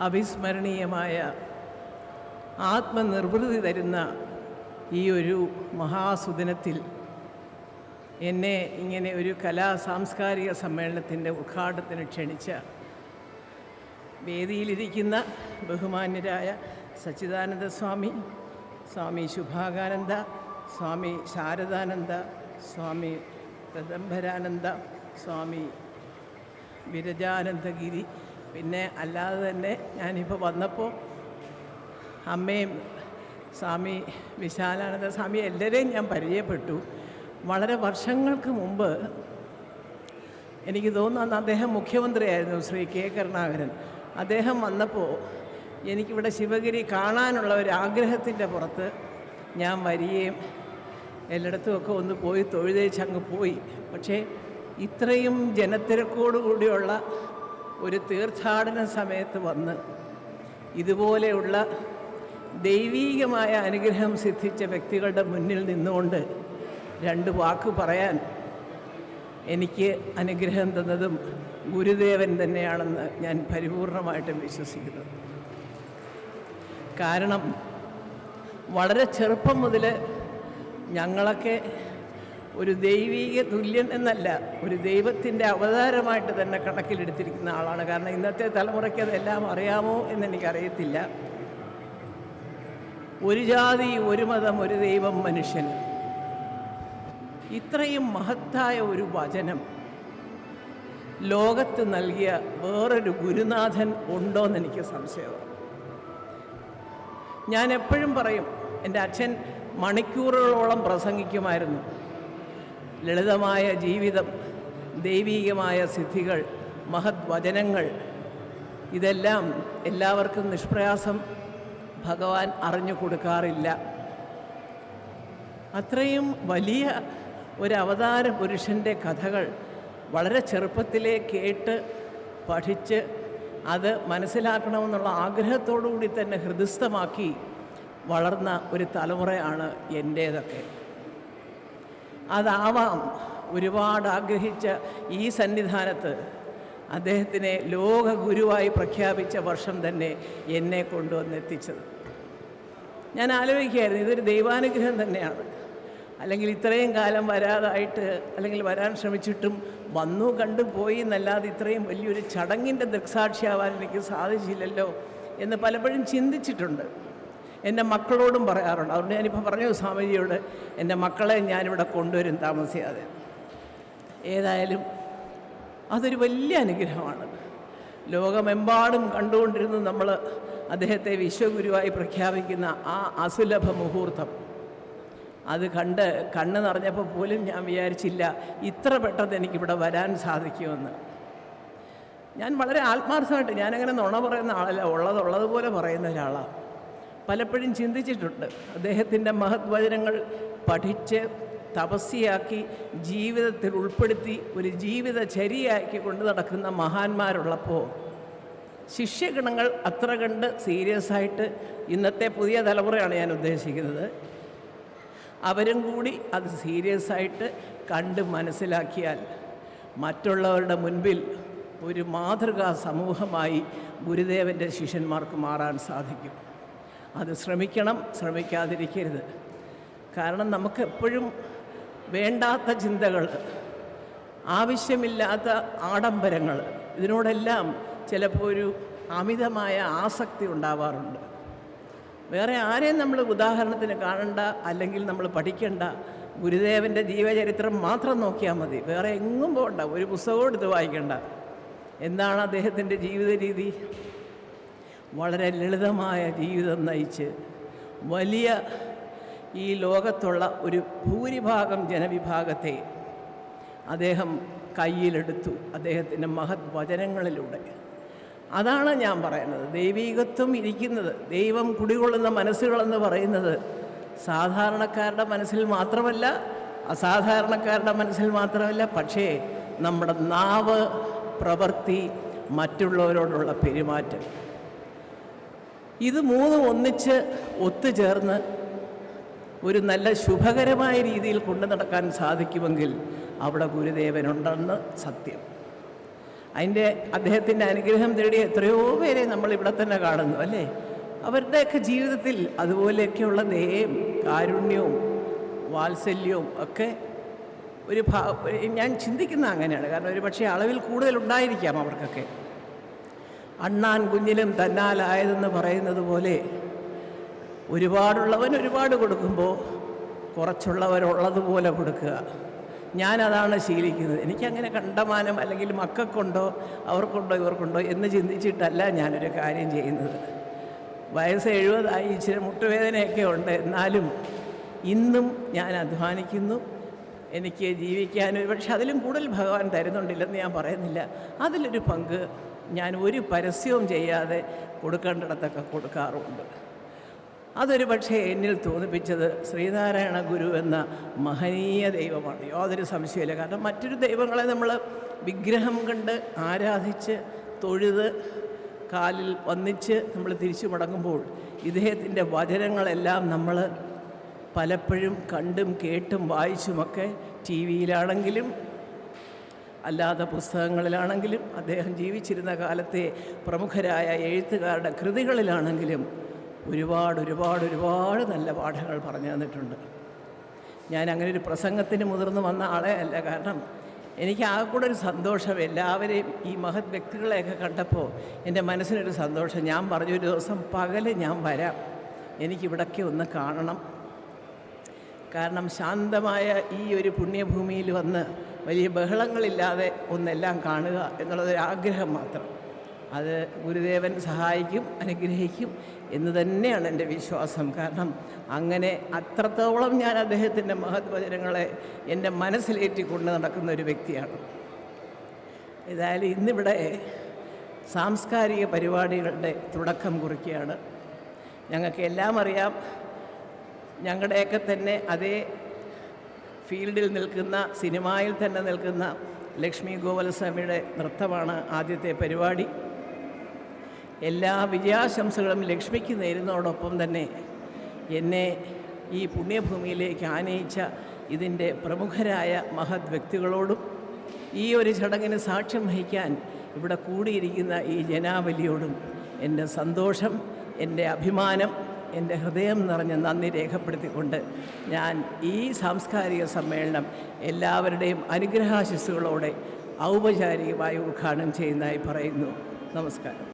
അവിസ്മരണീയമായ ആത്മനിർവൃതി തരുന്ന ഈ ഒരു മഹാസുദിനത്തിൽ എന്നെ ഇങ്ങനെ ഒരു കലാ സാംസ്കാരിക സമ്മേളനത്തിന്റെ ഉദ്ഘാടനത്തിന് ക്ഷണിച്ച വേദിയിലിരിക്കുന്ന ബഹുമാന്യരായ സച്ചിദാനന്ദ സ്വാമി സ്വാമി ശുഭാകാനന്ദ സ്വാമി ശാരദാനന്ദ സ്വാമി പ്രദംബരാനന്ദ സ്വാമി വിരജാനന്ദഗിരി പിന്നെ അല്ലാതെ തന്നെ ഞാനിപ്പോൾ വന്നപ്പോൾ അമ്മയും സ്വാമി വിശാലാനന്ദ സ്വാമി എല്ലാവരെയും ഞാൻ പരിചയപ്പെട്ടു. വളരെ വർഷങ്ങൾക്ക് മുമ്പ് എനിക്ക് തോന്നുന്നു അന്ന് അദ്ദേഹം മുഖ്യമന്ത്രിയായിരുന്നു ശ്രീ കെ കരുണാകരൻ. അദ്ദേഹം വന്നപ്പോൾ എനിക്കിവിടെ ശിവഗിരി കാണാനുള്ള ഒരു ആഗ്രഹത്തിന്റെ പുറത്ത് ഞാൻ വരികയും എല്ലായിടത്തുമൊക്കെ ഒന്ന് പോയി തൊഴുതേച്ച് അങ്ങ് പോയി. പക്ഷേ ഇത്രയും ജനത്തിരക്കോടു കൂടിയുള്ള ഒരു തീർത്ഥാടന സമയത്ത് വന്ന് ഇതുപോലെയുള്ള ദൈവീകമായ അനുഗ്രഹം സിദ്ധിച്ച വ്യക്തികളുടെ മുന്നിൽ നിന്നുകൊണ്ട് രണ്ട് വാക്ക് പറയാൻ എനിക്ക് അനുഗ്രഹം തന്നതും ഗുരുദേവൻ തന്നെയാണെന്ന് ഞാൻ പരിപൂർണമായിട്ടും വിശ്വസിക്കുന്നു. കാരണം വളരെ ചെറുപ്പം മുതൽ ഞങ്ങളൊക്കെ ഒരു ദൈവീക തുല്യൻ എന്നല്ല ഒരു ദൈവത്തിന്റെ അവതാരമായിട്ട് തന്നെ കണക്കിലെടുത്തിരിക്കുന്ന ആളാണ്. കാരണം ഇന്നത്തെ തലമുറയ്ക്ക് അതെല്ലാം അറിയാമോ എന്നെനിക്കറിയത്തില്ല. ഒരു ജാതി ഒരു മതം ഒരു ദൈവം മനുഷ്യൻ. ഇത്രയും മഹത്തായ ഒരു വചനം ലോകത്ത് നൽകിയ വേറൊരു ഗുരുനാഥൻ ഉണ്ടോയെന്ന് എനിക്ക് സംശയമാണ് ഞാൻ എപ്പോഴും പറയും എന്റെ അച്ഛൻ മണിക്കൂറുകളോളം പ്രസംഗിക്കുമായിരുന്നു. ലളിതമായ ജീവിതം ദൈവീകമായ സിദ്ധികൾ മഹത് വചനങ്ങൾ ഇതെല്ലാം എല്ലാവർക്കും നിഷ്പ്രയാസം ഭഗവാൻ അറിഞ്ഞു കൊടുക്കാറില്ല. അത്രയും വലിയ ഒരു അവതാര പുരുഷന്റെ കഥകൾ വളരെ ചെറുപ്പത്തിലേ കേട്ട് പഠിച്ച് അത് മനസ്സിലാക്കണമെന്നുള്ള ആഗ്രഹത്തോടു കൂടി തന്നെ ഹൃദയസ്ഥമാക്കി വളർന്ന ഒരു തലമുറയാണ് എന്റേതൊക്കെ അതാവാം. ഒരുപാട് ആഗ്രഹിച്ച ഈ സന്നിധാനത്ത് അദ്ദേഹത്തിനെ ലോക ഗുരുവായി പ്രഖ്യാപിച്ച വർഷം തന്നെ എന്നെ കൊണ്ടുവന്നെത്തിച്ചത്. ഞാൻ ആലോചിക്കുകയായിരുന്നു ഇതൊരു ദൈവാനുഗ്രഹം തന്നെയാണ്. അല്ലെങ്കിൽ ഇത്രയും കാലം വരാതായിട്ട് അല്ലെങ്കിൽ വരാൻ ശ്രമിച്ചിട്ടും വന്നു കണ്ടു പോയി എന്നല്ലാതെ ഇത്രയും വലിയൊരു ചടങ്ങിന്റെ ദൃക്സാക്ഷിയാവാൻ എനിക്ക് സാധിച്ചില്ലല്ലോ എന്ന് പലപ്പോഴും ചിന്തിച്ചിട്ടുണ്ട്. എന്റെ മക്കളോടും പറയാറുണ്ട്. അതുകൊണ്ട് ഞാനിപ്പോൾ പറഞ്ഞു സ്വാമിജിയോട് എന്റെ മക്കളെ ഞാനിവിടെ കൊണ്ടുവരും താമസിയാതെ. ഏതായാലും അതൊരു വലിയ അനുഗ്രഹമാണ്. ലോകമെമ്പാടും കണ്ടുകൊണ്ടിരുന്ന നമ്മൾ അദ്ദേഹത്തെ വിശ്വഗുരുവായി പ്രഖ്യാപിക്കുന്ന ആ അസുലഭ മുഹൂർത്തം. അത് കണ്ട് കണ്ണ് നിറഞ്ഞപ്പോൾ പോലും ഞാൻ വിചാരിച്ചില്ല ഇത്ര പെട്ടെന്ന് എനിക്കിവിടെ വരാൻ സാധിക്കുമെന്ന്. ഞാൻ വളരെ ആത്മാർത്ഥമായിട്ട് ഞാനങ്ങനെ നുണ പറയുന്ന ആളല്ല ഉള്ളത് ഉള്ളതുപോലെ പറയുന്ന ഒരാളാണ് പലപ്പോഴും ചിന്തിച്ചിട്ടുണ്ട്. അദ്ദേഹത്തിന്റെ മഹത്വചനങ്ങൾ പഠിച്ച് തപസ്യയാക്കി ജീവിതത്തിൽ ഉൾപ്പെടുത്തി ഒരു ജീവിതചര്യയാക്കി കൊണ്ട് നടക്കുന്ന മഹാന്മാരുള്ളപ്പോൾ ശിഷ്യഗണങ്ങൾ അത്ര കണ്ട് സീരിയസ് ആയിട്ട് ഇന്നത്തെ പുതിയ തലമുറയാണ് ഞാൻ ഉദ്ദേശിക്കുന്നത്. അവരും കൂടി അത് സീരിയസ് ആയിട്ട് കണ്ട് മനസ്സിലാക്കിയാൽ മറ്റുള്ളവരുടെ മുൻപിൽ ഒരു മാതൃകാ സമൂഹമായി ഗുരുദേവന്റെ ശിഷ്യന്മാർക്ക് മാറാൻ സാധിക്കും. അത് ശ്രമിക്കണം ശ്രമിക്കാതിരിക്കരുത്. കാരണം നമുക്ക് എപ്പോഴും വേണ്ടാത്ത ചിന്തകൾ ആവശ്യമില്ലാത്ത ആഡംബരങ്ങൾ ഇതിനോടെല്ലാം ചിലപ്പോൾ ഒരു അമിതമായ ആസക്തി ഉണ്ടാവാറുണ്ട്. വേറെ ആരെയും നമ്മൾ ഉദാഹരണത്തിന് കാണണ്ട അല്ലെങ്കിൽ നമ്മൾ പഠിക്കേണ്ട ഗുരുദേവന്റെ ജീവചരിത്രം മാത്രം നോക്കിയാൽ മതി. വേറെ എങ്ങും പോകണ്ട ഒരു പുസ്തകവും എടുത്ത് വായിക്കണ്ട. എന്താണ് അദ്ദേഹത്തിന്റെ ജീവിത രീതി വളരെ ലളിതമായ ജീവിതം നയിച്ച് വലിയ ഈ ലോകത്തുള്ള ഒരു ഭൂരിഭാഗം ജനവിഭാഗത്തെ അദ്ദേഹം കയ്യിലെടുത്തു അദ്ദേഹത്തിന്റെ മഹത് വചനങ്ങളിലൂടെ. അതാണ് ഞാൻ പറയുന്നത്. ദൈവീകത്വം ഇരിക്കുന്നത് ദൈവം കുടികൊള്ളുന്ന മനസ്സുകളെന്ന് പറയുന്നത് സാധാരണക്കാരുടെ മനസ്സിൽ മാത്രമല്ല അസാധാരണക്കാരുടെ മനസ്സിൽ മാത്രമല്ല പക്ഷേ നമ്മുടെ നാവ് പ്രവൃത്തി മറ്റുള്ളവരോടുള്ള പെരുമാറ്റം. ഇത് മൂന്നും ഒന്നിച്ച് ഒത്തുചേർന്ന് ഒരു നല്ല ശുഭകരമായ രീതിയിൽ കൊണ്ടു നടക്കാൻ സാധിക്കുമെങ്കിൽ അവിടെ ഗുരുദേവനുണ്ടെന്ന് സത്യം. അതിന്റെ അദ്ദേഹത്തിന്റെ അനുഗ്രഹം തേടി എത്രയോ പേരെ നമ്മൾ ഇവിടെ തന്നെ കാണുന്നു അല്ലേ? അവരുടെയൊക്കെ ജീവിതത്തിൽ അതുപോലെയൊക്കെയുള്ള ദയയും കാരുണ്യവും വാത്സല്യവും ഒക്കെ ഒരു ഭാ ഞാൻ ചിന്തിക്കുന്ന അങ്ങനെയാണ്. കാരണം ഒരു പക്ഷേ അളവിൽ കൂടുതൽ ഉണ്ടായിരിക്കാം അവർക്കൊക്കെ. അണ്ണാൻ കുഞ്ഞിലും തന്നാലായതെന്ന് പറയുന്നത് പോലെ ഒരുപാടുള്ളവൻ ഒരുപാട് കൊടുക്കുമ്പോൾ കുറച്ചുള്ളവരുള്ളതുപോലെ കൊടുക്കുക. ഞാനതാണ് ശീലിക്കുന്നത്. എനിക്കങ്ങനെ കണ്ടമാനം അല്ലെങ്കിൽ മക്കൾക്കുണ്ടോ അവർക്കുണ്ടോ ഇവർക്കുണ്ടോ എന്ന് ചിന്തിച്ചിട്ടല്ല ഞാനൊരു കാര്യം ചെയ്യുന്നത്. വയസ്സ് എഴുപതായി ഇച്ചിരി മുട്ടുവേദനയൊക്കെ ഉണ്ട്. എന്നാലും ഇന്നും ഞാൻ അധ്വാനിക്കുന്നു. എനിക്ക് ജീവിക്കാൻ പക്ഷെ അതിലും കൂടുതൽ ഭഗവാൻ തരുന്നുണ്ടില്ലെന്ന് ഞാൻ പറയുന്നില്ല. അതിലൊരു പങ്ക് ഞാൻ ഒരു പരസ്യവും ചെയ്യാതെ കൊടുക്കേണ്ടിടത്തൊക്കെ കൊടുക്കാറുണ്ട്. അതൊരു പക്ഷേ എന്നിൽ തോന്നിപ്പിച്ചത് ശ്രീനാരായണ ഗുരു എന്ന മഹനീയ ദൈവമാണ്. യാതൊരു സംശയമില്ല കാരണം മറ്റൊരു ദൈവങ്ങളെ നമ്മൾ വിഗ്രഹം കണ്ട് ആരാധിച്ച് തൊഴുത് കാലിൽ വന്നിച്ച് നമ്മൾ തിരിച്ചു മടങ്ങുമ്പോൾ ഇദ്ദേഹത്തിന്റെ വചനങ്ങളെല്ലാം നമ്മൾ പലപ്പോഴും കണ്ടും കേട്ടും വായിച്ചുമൊക്കെ ടി വിയിലാണെങ്കിലും അല്ലാത്ത പുസ്തകങ്ങളിലാണെങ്കിലും അദ്ദേഹം ജീവിച്ചിരുന്ന കാലത്തെ പ്രമുഖരായ എഴുത്തുകാരുടെ കൃതികളിലാണെങ്കിലും ഒരുപാട് ഒരുപാട് ഒരുപാട് നല്ല പാഠങ്ങൾ പറഞ്ഞു തന്നിട്ടുണ്ട്. ഞാൻ അങ്ങനെ ഒരു പ്രസംഗത്തിന് മുതിർന്ന് വന്ന ആളെ അല്ല. കാരണം എനിക്ക് ആ കൂടെ ഒരു സന്തോഷം. എല്ലാവരെയും ഈ മഹത് വ്യക്തികളെയൊക്കെ കണ്ടപ്പോൾ എന്റെ മനസ്സിനൊരു സന്തോഷം. ഞാൻ പറഞ്ഞു ഒരു ദിവസം പകൽ ഞാൻ വരാം. എനിക്കിവിടൊക്കെ ഒന്ന് കാണണം. കാരണം ശാന്തമായ ഈ ഒരു പുണ്യഭൂമിയിൽ വന്ന് വലിയ ബഹളങ്ങളില്ലാതെ ഒന്നെല്ലാം കാണുക എന്നുള്ളതൊരാഗ്രഹം മാത്രം. അത് ഗുരുദേവൻ സഹായിക്കും അനുഗ്രഹിക്കും എന്ന് തന്നെയാണ് എന്റെ വിശ്വാസം. കാരണം അങ്ങനെ അത്രത്തോളം ഞാൻ അദ്ദേഹത്തിന്റെ മഹത്വചനങ്ങളെ എന്റെ മനസ്സിലേറ്റിക്കൊണ്ട് നടക്കുന്ന ഒരു വ്യക്തിയാണ്. ഏതായാലും ഇന്നിവിടെ സാംസ്കാരിക പരിപാടികളുടെ തുടക്കം കുറിക്കുകയാണ്. ഞങ്ങൾക്ക് എല്ലാം അറിയാം. ഞങ്ങളുടെയൊക്കെ തന്നെ അതേ ഫീൽഡിൽ നിൽക്കുന്ന സിനിമയിൽ തന്നെ നിൽക്കുന്ന ലക്ഷ്മി ഗോപാലസ്വാമിയുടെ നൃത്തമാണ് ആദ്യത്തെ പരിപാടി. എല്ലാ വിജയാശംസകളും ലക്ഷ്മിക്ക് നേരുന്നതോടൊപ്പം തന്നെ എന്നെ ഈ പുണ്യഭൂമിയിലേക്ക് ആനയിച്ച ഇതിന്റെ പ്രമുഖരായ മഹത് വ്യക്തികളോടും ഈ ഒരു ചടങ്ങിന് സാക്ഷ്യം വഹിക്കാൻ ഇവിടെ കൂടിയിരിക്കുന്ന ഈ ജനാവലിയോടും എന്റെ സന്തോഷം എന്റെ അഭിമാനം എന്റെ ഹൃദയം നിറഞ്ഞ നന്ദി രേഖപ്പെടുത്തിക്കൊണ്ട് ഞാൻ ഈ സാംസ്കാരിക സമ്മേളനം എല്ലാവരുടെയും അനുഗ്രഹാശിസ്സുകളോടെ ഔപചാരികമായി ഉദ്ഘാടനം ചെയ്യുന്നതായി പറയുന്നു. നമസ്കാരം.